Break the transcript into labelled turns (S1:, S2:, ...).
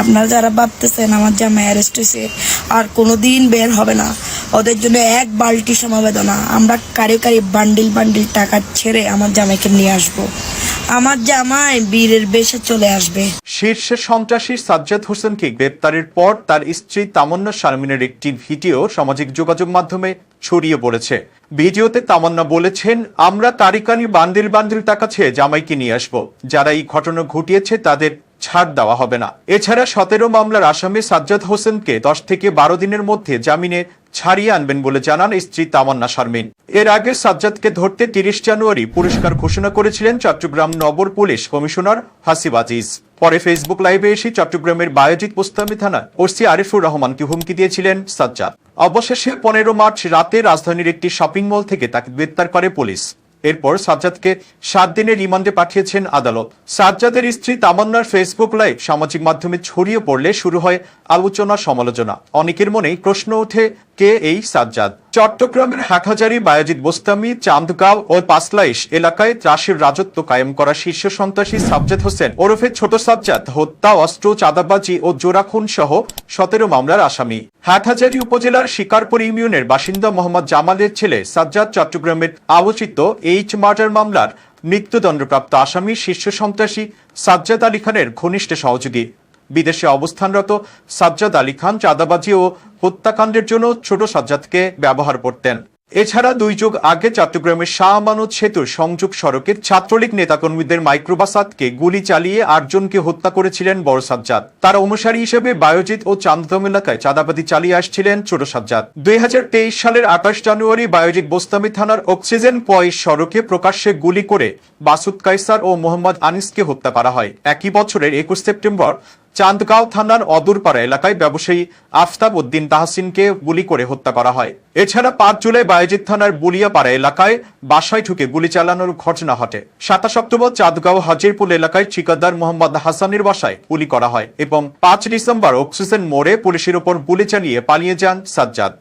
S1: আপনারা যারা ভাবতেছেন আমার জামাই অ্যারেস্ট হয়েছে, আর কোনো দিন বের হবে না। ওদের জন্য এক বালতি সমবেদনা। আমরা কারি কারি বান্ডিল বান্ডিল টাকা ছেড়ে আমার জামাইকে নিয়ে আসব। আমার জামাই বীরের বেশে চলে আসবে।
S2: শীর্ষে সন্ত্রাসী সাজ্জাদ হোসেনকে গ্রেপ্তারের পর তার স্ত্রী তামান্না শারমিনের একটি ভিডিও সামাজিক যোগাযোগ মাধ্যমে ছড়িয়ে পড়েছে। ভিডিওতে তামান্না বলেছেন, আমরা তারিকানি বান্দিল বান্দিল টাকা ছেয়ে জামাইকে নিয়ে আসব। যারা এই ঘটনা ঘটিয়েছে তাদের ছাড় দেওয়া হবে না। এছাড়া সতেরো মামলার আসামি সাজ্জাদ হোসেনকে দশ থেকে বারো দিনের মধ্যে জামিনে ছাড়িয়ে আনবেন বলে জানান স্ত্রী তামান্না শারমিন। এর আগে সাজ্জাদকে ধরতে তিরিশ জানুয়ারি পুরস্কার ঘোষণা করেছিলেন চট্টগ্রাম নগর পুলিশ কমিশনার হাসিব আজিজ। পরে ফেসবুক লাইভে এসে চট্টগ্রামের বায়োজিৎ পোস্তামি থানায় ওসি আরিফুর রহমানকে হুমকি দিয়েছিলেন সাজ্জাদ। অবশেষে পনেরো মার্চ রাতে রাজধানীর একটি শপিং মল থেকে তাকে গ্রেপ্তার করে পুলিশ। এরপর সাজ্জাদকে সাত দিনের রিমান্ডে পাঠিয়েছেন আদালত। সাজ্জাদের স্ত্রী তামান্নার ফেসবুক লাইভ সামাজিক মাধ্যমে ছড়িয়ে পড়লে শুরু হয় আলোচনা সমালোচনা অনেকের মনেই প্রশ্ন ওঠে কে এই সাজ্জাদ? চট্টগ্রামের হাটহাজারি বায়াজিৎ বোস্তামি, চান্দগাঁও ও পাসলাইশ এলাকায় ত্রাসের রাজত্ব কায়েম করা শীর্ষ সন্ত্রাসী সাজ্জাদ হোসেন ওরফে ছোট সাজ্জাদ, হত্যা, অস্ত্র, চাঁদাবাজি ও জোড়াখুন সহ সতেরো মামলার আসামি। হাটহাজারি উপজেলার শিকারপুর ইউনিয়নের বাসিন্দা মোহাম্মদ জামালের ছেলে সাজ্জাদ চট্টগ্রামের আলোচিত এইচ মার্ডার মামলার মৃত্যুদণ্ডপ্রাপ্ত আসামি শীর্ষ সন্ত্রাসী সাজ্জাদ আলী খানের ঘনিষ্ঠ সহযোগী। বিদেশে অবস্থানরত সাজ্জাদ আলী খান চাঁদাবাজি ও হত্যাকাণ্ডের জন্য ছোট সাজ্জাদকে ব্যবহার করতেন। এছাড়া দুই যুগ আগে চট্টগ্রামের শাহ আমানত সেতুর সংযোগ সড়কে ছাত্রলীগ নেতাকর্মীদের মাইক্রোবাসাদকে গুলি চালিয়ে আটজনকে হত্যা করেছিলেন বড় সাজ্জাদ। তার অনুসারী হিসেবে বায়োজিৎ ও চান্দম এলাকায় চাঁদাবাদি চালিয়ে আসছিলেন ছোট সাজ্জাদ। দুই হাজার তেইশ সালের আঠাশ জানুয়ারি বায়োজিৎ বোস্তামি থানার অক্সিজেন পয়েস সড়কে প্রকাশ্যে গুলি করে বাসুদ কাইসার ও মোহাম্মদ আনিসকে হত্যা করা হয়। একই বছরের একুশ সেপ্টেম্বর চান্দগাঁও থানার অদূরপাড়া এলাকায় ব্যবসায়ী আফতাব উদ্দিন তাহসিনকে গুলি করে হত্যা করা হয়। এছাড়া পাঁচ জুলাই বায়েজিৎ থানার বুলিয়াপাড়া এলাকায় বাসায় ঢুকে গুলি চালানোর ঘটনা ঘটে। সাতাশ অক্টোবর চাঁদগাঁও হাজিরপুল এলাকায় ঠিকাদার মোহাম্মদ হাসানের বাসায় গুলি করা হয় এবং পাঁচ ডিসেম্বর অক্সিজেন মোড়ে পুলিশের ওপর গুলি চালিয়ে পালিয়ে যান সাজ্জাদ।